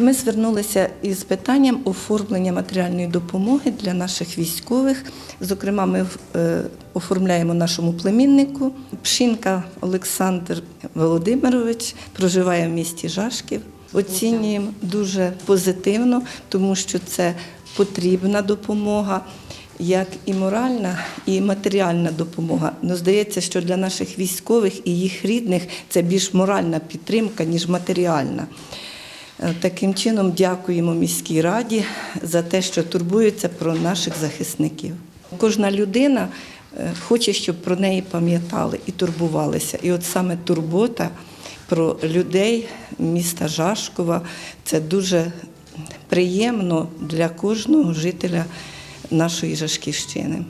Ми звернулися із питанням оформлення матеріальної допомоги для наших військових. Зокрема, ми е, оформляємо нашому племіннику. Пшинка Олександр Володимирович проживає в місті Жашків. Оцінюємо дуже позитивно, тому що це потрібна допомога, як і моральна, і матеріальна допомога. Ну, здається, що для наших військових і їх рідних це більш моральна підтримка, ніж матеріальна. Е, Таким чином, дякуємо міській раді за те, що турбуються про наших захисників. Кожна людина е, хоче, щоб про неї пам'ятали і турбувалися. І от саме турбота про людей міста Жашкова це дуже приємно для кожного жителя нашої Жашківщини.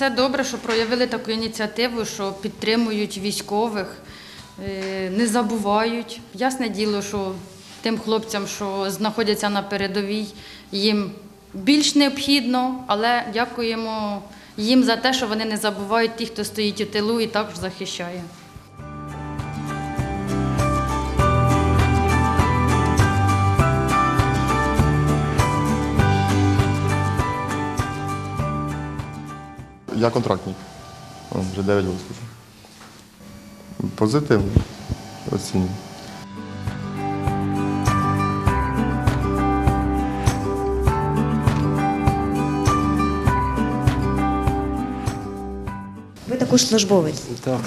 Це добре, що проявили таку ініціативу, що підтримують військових, е, не забувають. Ясне діло, що тим хлопцям, що знаходяться на передовій, їм більш необхідно, але дякуємо їм за те, що вони не забувають тих, хто стоїть у тилу і також захищає. Я контрактник. О, Вже 9 років служу. Позитивно оцінюю. Ви також службовець. Так,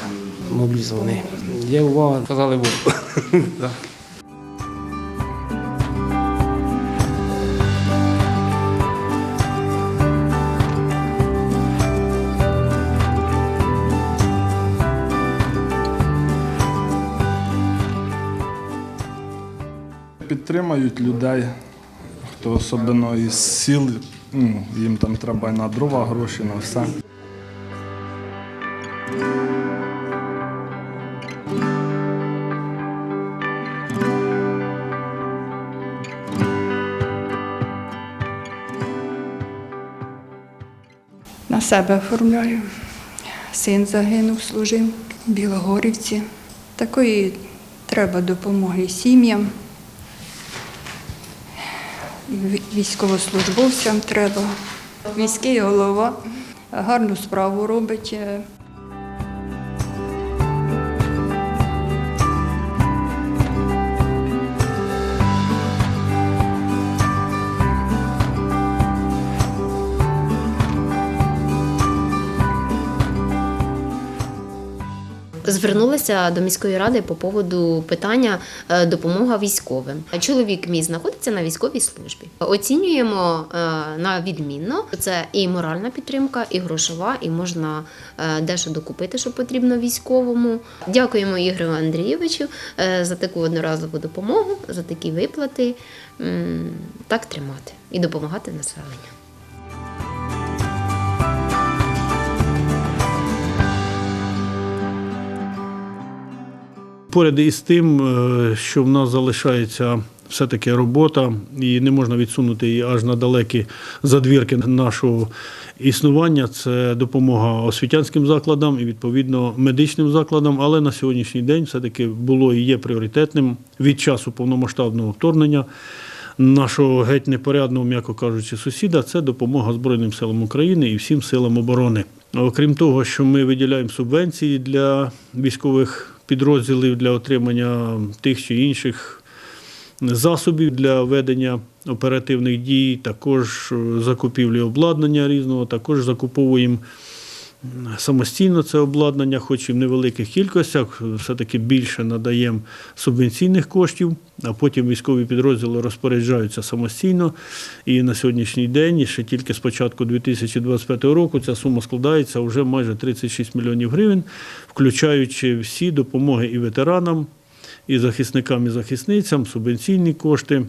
мобілізований. Є увага, казали був. Підтримують людей, хто особливо із сіл, ну, їм там треба на дрова гроші, на все. На себе оформляю. Син загинув, служив в Білогорівці. Такої треба допомоги сім'ям, військовослужбовцям треба. Міський голова гарну справу робить. Звернулася до міської ради по поводу питання е, допомога військовим. Чоловік мій знаходиться на військовій службі. Оцінюємо е, на відмінно. Це і моральна підтримка, і грошова, і можна е, дещо докупити, що потрібно військовому. Дякуємо Ігорю Андрійовичу за таку одноразову допомогу, за такі виплати. Так тримати і допомагати населенню. Поряд із тим, е, що в нас залишається все-таки робота, і не можна відсунути її аж на далекі задвірки нашого існування. Це допомога освітянським закладам і відповідно медичним закладам. Але на сьогоднішній день все-таки було і є пріоритетним від часу повномасштабного вторгнення. Нашого геть непорядного, м'яко кажучи, сусіда це допомога Збройним силам України і всім силам оборони. Окрім того, що ми виділяємо субвенції для військових підрозділів для отримання тих чи інших засобів для ведення оперативних дій, також е, закупівлі обладнання різного, також закуповуємо самостійно це обладнання, хоч і в невеликих кількостях, все-таки більше надаємо субвенційних коштів, а потім військові підрозділи розпоряджаються самостійно. І на сьогоднішній день, і ще тільки з початку 2025 року, ця сума складається вже майже 36 мільйонів гривень, включаючи всі допомоги і ветеранам, і захисникам, і захисницям, субвенційні кошти.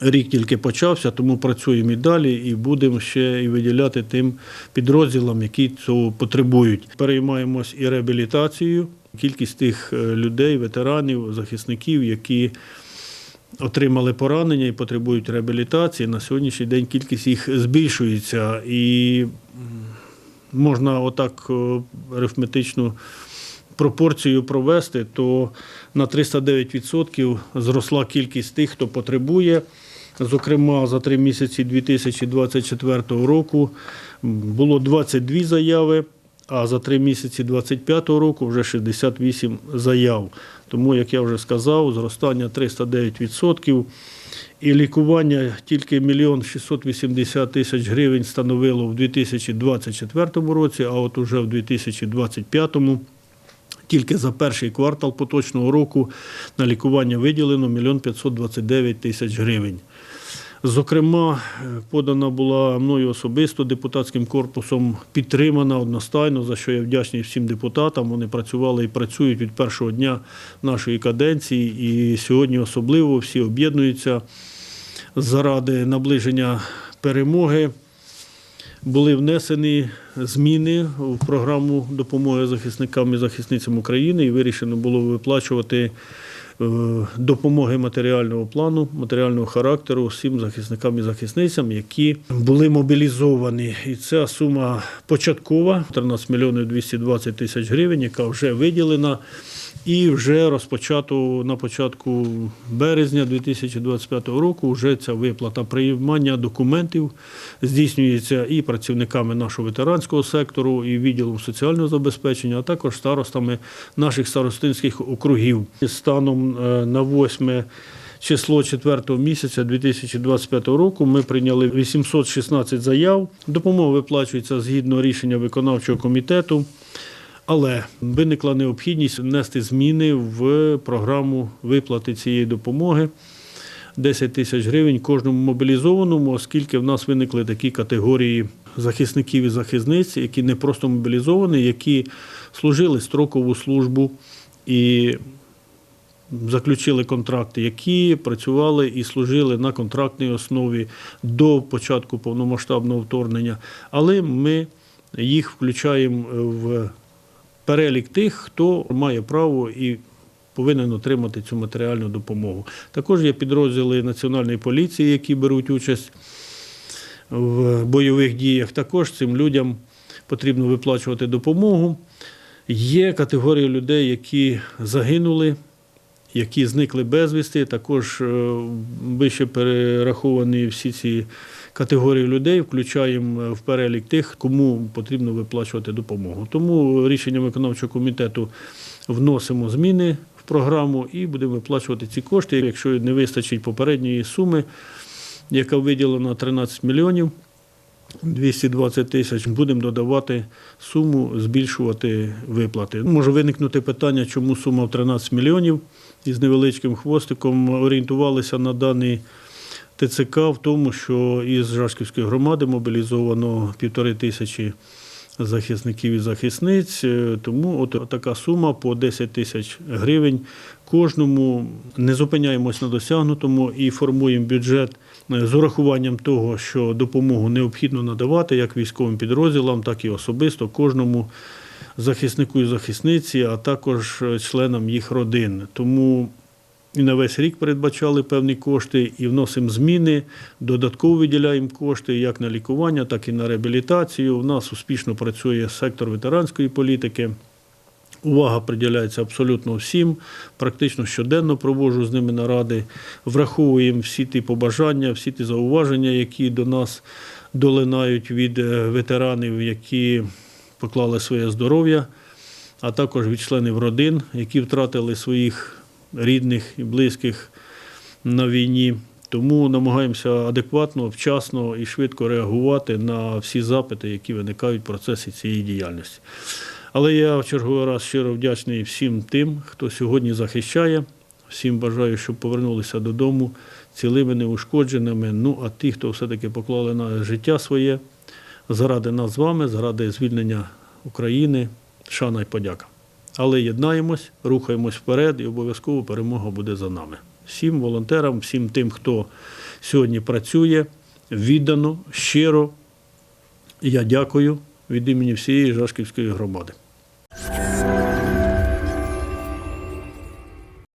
Рік тільки почався, тому працюємо і далі, і будемо ще і виділяти тим підрозділам, які цього потребують. Переймаємось і реабілітацією. Кількість тих е, людей, ветеранів, захисників, які отримали поранення і потребують реабілітації. На сьогоднішній день кількість їх збільшується і можна отак е, арифметичну пропорцію провести, то на 309% зросла кількість тих, хто потребує. Зокрема, за три місяці 2024 року було 22 заяви, а за три місяці 2025 року вже 68 заяв. Тому, як я вже сказав, зростання 309%. І лікування тільки 1 мільйон 680 тисяч гривень становило в 2024 році, а от уже в 2025 тільки за перший квартал поточного року на лікування виділено 1 мільйон 529 тисяч гривень. Зокрема, е, подана була мною особисто депутатським корпусом підтримана одностайно, за що я вдячний всім депутатам. Вони працювали і працюють від першого дня нашої каденції, і сьогодні особливо всі об'єднуються заради наближення перемоги. Були внесені зміни в програму допомоги захисникам і захисницям України, і вирішено було виплачувати допомоги матеріального плану, матеріального характеру всім захисникам і захисницям, які були мобілізовані. І ця сума початкова 13 мільйонів 220 тисяч гривень, яка вже виділена. І вже розпочато на початку березня 2025 року вже ця виплата приймання документів здійснюється і працівниками нашого ветеранського сектору, і відділом соціального забезпечення, а також старостами наших старостинських округів. Станом е, на 8 число 4 місяця 2025 року ми прийняли 816 заяв. Допомога виплачується згідно рішення виконавчого комітету. Але виникла необхідність внести зміни в програму виплати цієї допомоги. 10 тисяч гривень кожному мобілізованому, оскільки в нас виникли такі категорії захисників і захисниць, які не просто мобілізовані, які служили строкову службу і заключили контракти, які працювали і служили на контрактній основі до початку повномасштабного вторгнення. Але ми їх включаємо в перелік тих, хто має право і повинен отримати цю матеріальну допомогу. Також є підрозділи Національної поліції, які беруть участь в бойових діях. Також цим людям потрібно виплачувати допомогу. Є категорія людей, які загинули, які зникли безвісти. Також е, вище перераховані всі ці категорії людей, включаємо в перелік тих, кому потрібно виплачувати допомогу. Тому рішенням виконавчого комітету вносимо зміни в програму і будемо виплачувати ці кошти. Якщо не вистачить попередньої суми, яка виділена 13 мільйонів. 220 тисяч будемо додавати суму, збільшувати виплати. Може виникнути питання, чому сума в 13 мільйонів із невеличким хвостиком орієнтувалися на даний ТЦК в тому, що із Жашківської громади мобілізовано півтори тисячі захисників і захисниць. Е, Тому от така сума по 10 тисяч гривень кожному. Не зупиняємось на досягнутому і формуємо бюджет е, з урахуванням того, що допомогу необхідно надавати як військовим підрозділам, так і особисто кожному захиснику і захисниці, а також е, членам їх родин. Тому і на весь рік передбачали певні кошти і вносимо зміни, додатково виділяємо кошти як на лікування, так і на реабілітацію. У нас успішно працює сектор ветеранської політики. Увага приділяється абсолютно всім. Практично щоденно проводжу з ними наради, враховуємо всі ті побажання, всі ті зауваження, які до нас долинають від е, ветеранів, які поклали своє здоров'я, а також від членів родин, які втратили своїх рідних і близьких на війні. Тому намагаємося адекватно, вчасно і швидко реагувати на всі запити, які виникають в процесі цієї діяльності. Але я в черговий раз щиро вдячний всім тим, хто сьогодні захищає. Всім бажаю, щоб повернулися додому цілими, неушкодженими. Ну а ті, хто все-таки поклали на життя своє заради нас з вами, заради звільнення України, шана й подяка. Але єднаємось, рухаємось вперед, і обов'язково перемога буде за нами. Всім волонтерам, всім тим, хто сьогодні працює віддано, щиро. Я дякую від імені всієї Жашківської громади.